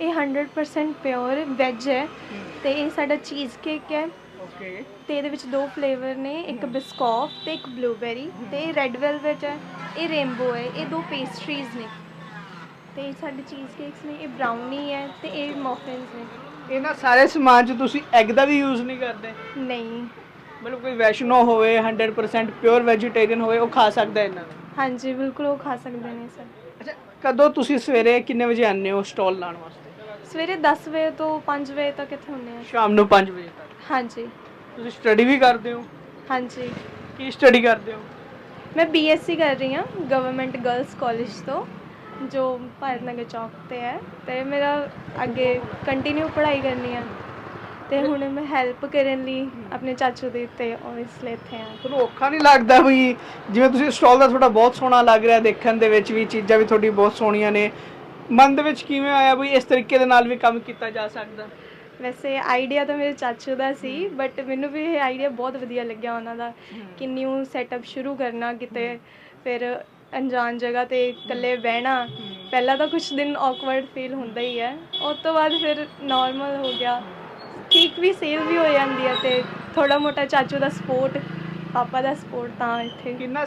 ਇਹ 100% pure veg ਹੈ ਤੇ ਇਹ ਸਾਡਾ ਚੀਜ਼ ਕੇਕ ਹੈ। ਓਕੇ ਤੇ ਇਹਦੇ ਵਿੱਚ ਦੋ ਫਲੇਵਰ ਨੇ ਇੱਕ ਬਿਸਕੌਫ ਤੇ ਇੱਕ ਬਲੂਬੈਰੀ ਤੇ ਇਹ ਰੈੱਡ ਵੈਲਵਟ ਹੈ ਇਹ ਰੇਨਬੋ ਹੈ ਇਹ ਦੋ ਪੇਸਟਰੀਜ਼ ਨੇ। ਤੇ ਸਾਡੇ ਚੀਜ਼ ਕੇਕਸ ਨੇ ਇਹ ਬ੍ਰਾਊਨੀ ਹੈ ਤੇ ਇਹ ਮਫਿਨਸ ਨੇ। ਇਹਨਾਂ ਸਾਰੇ ਸਮਾਨ 'ਚ ਤੁਸੀਂ ਐਗ ਦਾ ਵੀ ਯੂਜ਼ ਨਹੀਂ ਕਰਦੇ? ਨਹੀਂ। ਮਤਲਬ ਕੋਈ ਵੈਸ਼ਨੋ ਹੋਵੇ 100% ਪਿਓਰ ਵੈਜੀਟੇਰੀਅਨ ਹੋਵੇ ਉਹ ਖਾ ਸਕਦਾ ਇਹਨਾਂ ਨੂੰ? ਹਾਂਜੀ ਬਿਲਕੁਲ ਉਹ ਖਾ ਸਕਦੇ ਨੇ ਸਰ। ਅੱਛਾ ਕਦੋਂ ਤੁਸੀਂ ਸਵੇਰੇ ਕਿੰਨੇ ਵਜੇ ਆਉਂਦੇ ਹੋ ਸਟਾਲ ਲਾਉਣ ਵਾਸਤੇ? ਸਵੇਰੇ 10 ਵਜੇ ਤੋਂ 5 ਵਜੇ ਤੱਕ ਇੱਥੇ ਹੁੰਦੇ ਆ ਸ਼ਾਮ ਨੂੰ 5 ਵਜੇ ਤੱਕ? ਹਾਂਜੀ। ਤੁਸੀਂ ਸਟੱਡੀ ਵੀ ਕਰਦੇ ਹੋ? ਹਾਂਜੀ। ਕੀ ਸਟੱਡੀ ਕਰਦੇ ਹੋ? ਮੈਂ ਬੀਐਸਸੀ ਕਰ ਰਹੀ ਹਾਂ ਗਵਰਨਮੈਂਟ ਗਰਲਸ ਕਾਲਜ ਤੋਂ ਜੋ ਭਾਰਤ ਨਗਰ ਚੌਕ ਤੇ ਹੈ। ਤੇ ਮੇਰਾ ਅੱਗੇ ਕੰਟੀਨਿਊ ਪੜ੍ਹਾਈ ਕਰਨੀ ਆ। ਤੇ ਹੁਣ ਮੈਂ ਹੈਲਪ ਕਰਨ ਲਈ ਆਪਣੇ ਚਾਚੂ ਦੀ ਤੇ ਉਹ ਇਸ ਲਈ ਇੱਥੇ ਆ। ਤੁਹਾਨੂੰ ਔਖਾ ਨਹੀਂ ਲੱਗਦਾ ਵੀ ਜਿਵੇਂ ਤੁਸੀਂ ਸਟਾਲ ਦਾ ਤੁਹਾਡਾ ਬਹੁਤ ਸੋਹਣਾ ਲੱਗ ਰਿਹਾ ਦੇਖਣ ਦੇ ਵਿੱਚ ਵੀ ਚੀਜ਼ਾਂ ਵੀ ਤੁਹਾਡੀ ਬਹੁਤ ਸੋਹਣੀਆਂ ਨੇ। ਮਨ ਦੇ ਵਿੱਚ ਕਿਵੇਂ ਆਇਆ ਵੀ ਇਸ ਤਰੀਕੇ ਦੇ ਨਾਲ ਵੀ ਕੰਮ ਕੀਤਾ ਜਾ ਸਕਦਾ? ਵੈਸੇ ਆਈਡੀਆ ਤਾਂ ਮੇਰੇ ਚਾਚੂ ਦਾ ਸੀ ਬਟ ਮੈਨੂੰ ਵੀ ਇਹ ਆਈਡੀਆ ਬਹੁਤ ਵਧੀਆ ਲੱਗਿਆ ਉਹਨਾਂ ਦਾ ਕਿ ਨਿਊ ਸੈਟਅਪ ਸ਼ੁਰੂ ਕਰਨਾ ਕਿਤੇ ਫਿਰ ਅਣਜਾਣ ਜਗ੍ਹਾ ਤੇ ਇਕੱਲੇ ਬਹਿਣਾ ਪਹਿਲਾਂ ਤਾਂ ਕੁਝ ਦਿਨ ਔਕਵਰਡ ਫੀਲ ਹੁੰਦਾ ਹੀ ਹੈ। ਉਸ ਤੋਂ ਬਾਅਦ ਫਿਰ ਨਾਰਮਲ ਹੋ ਗਿਆ। ਠੀਕ ਵੀ ਸੇਲ ਵੀ ਹੋ ਜਾਂਦੀ ਹੈ ਤੇ ਥੋੜਾ ਮੋਟਾ ਚਾਚੂ ਦਾ ਸਪੋਰਟ ਪਾਪਾ ਦਾ ਸਪੋਰਟ ਤਾਂ ਇੱਥੇ। ਕਿੰਨਾ